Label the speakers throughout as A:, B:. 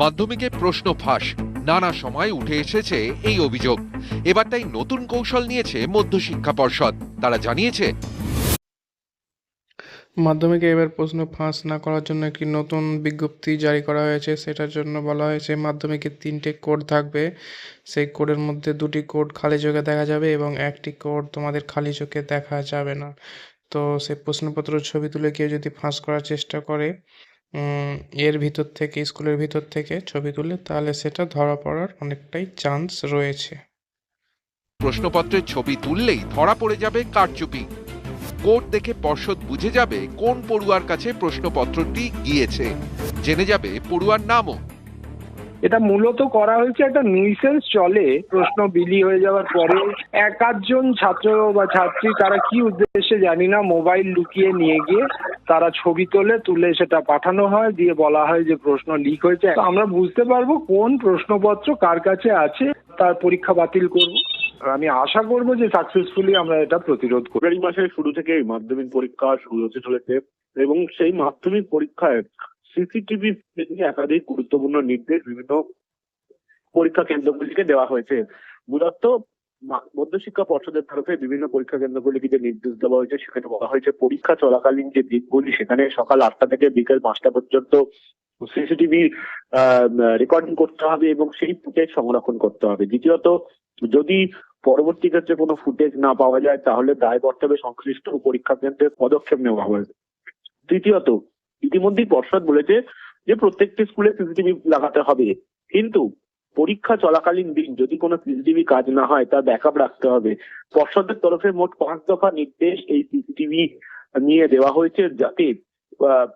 A: মাধ্যমিকে প্রশ্ন ফাঁস। নানা সময় উঠে এসেছে এই অভিযোগ। এবার তাই নতুন কৌশল নিয়েছে মধ্যশিক্ষা পর্ষদ। তারা জানিয়েছে,
B: মাধ্যমিকে এবার প্রশ্ন ফাঁস না করার জন্য একটি নতুন বিজ্ঞপ্তি জারি করা হয়েছে। সেটার জন্য বলা হয়েছে, মাধ্যমিকে তিনটে কোড থাকবে। সেই কোডের মধ্যে দুটি কোড খালি চোখে দেখা যাবে এবং একটি কোড তোমাদের খালি চোখে দেখা যাবে না। তো সেই প্রশ্নপত্র ছবি তুলে কেউ যদি ফাঁস করার চেষ্টা করে এর ভিতর থেকে স্কুলের ভিতর থেকে ছবি তুলে তাহলে সেটা ধরা পড়ার অনেকটাই চান্স রয়েছে।
A: প্রশ্নপত্রের ছবি তুললেই ধরা পড়ে যাবে কারচুপি। কোড দেখে পর্ষদ বুঝে যাবে কোন পড়ুয়ার কাছে প্রশ্নপত্রটি গিয়েছে। জেনে যাবে পড়ুয়ার নামও।
C: এটা মূলত করা হয়েছে একটা নিউসেন্স চলে প্রশ্ন বিলি হয়ে যাওয়ার পরে এক আধজন ছাত্র বা ছাত্রী তারা কি উদ্দেশ্যে জানি না মোবাইল লুকিয়ে নিয়ে গিয়ে তারা ছবি তোলে, তুলে সেটা পাঠানো হয়, দিয়ে বলা হয় যে প্রশ্ন লিক হয়েছে। আমরা বুঝতে পারব কোন প্রশ্নপত্র কার কাছে আছে, তার পরীক্ষা বাতিল করব। আমি আশা করব যে সাকসেসফুলি আমরা এটা প্রতিরোধ করব।
D: ফেব্রুয়ারি মাসের শুরু থেকেই মাধ্যমিক পরীক্ষা শুরু হতে চলেছে, এবং সেই মাধ্যমিক পরীক্ষায় সিসিটিভি একাধিক গুরুত্বপূর্ণ নির্দেশ বিভিন্ন পরীক্ষা কেন্দ্রগুলিকে দেওয়া হয়েছে। মূলত মধ্যশিক্ষা পর্ষদের তরফে বিভিন্ন পরীক্ষা কেন্দ্রগুলিকে যে নির্দেশ দেওয়া হয়েছে, সেখানে বলা হয়েছে পরীক্ষা চলাকালীন যে দিকগুলি সেখানে সকাল আটটা থেকে বিকেল পাঁচটা পর্যন্ত সিসিটিভি রেকর্ডিং করতে হবে এবং সেই ফুটেজ সংরক্ষণ করতে হবে। দ্বিতীয়ত, যদি পরবর্তী ক্ষেত্রে কোনো ফুটেজ না পাওয়া যায়, তাহলে দায় কর্তব্যে সংশ্লিষ্ট পরীক্ষা কেন্দ্রের পদক্ষেপ নেওয়া হবে। তৃতীয়ত, ইতিমধ্যেই পর্ষদ বলেছে যে প্রত্যেকটি স্কুলে সিসিটিভি লাগাতে হবে। কিন্তু পরীক্ষা চলাকালীন দিন যদি কোনো সিসিটিভি কাজ না হয়, তার ব্যাকআপ রাখতে হবে। পর্ষদের তরফে মোট পাঁচ দফা নির্দেশ এই সিসিটিভি নিয়ে দেওয়া হয়েছে যাতে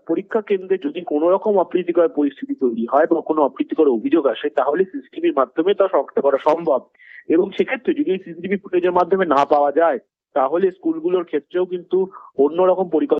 D: পরীক্ষা কেন্দ্রে যদি কোনো রকম অপ্রীতিকর পরিস্থিতি তৈরি হয় বা কোনো অপ্রীতিকর অভিযোগ আসে, তাহলে সিসিটিভির মাধ্যমে তা শনাক্ত করা সম্ভব। এবং সেক্ষেত্রে যদি সিসিটিভি ফুটেজের মাধ্যমে না পাওয়া যায়, তাহলে স্কুলগুলোর ক্ষেত্রেও কিন্তু অন্যরকম পরিকল্পনা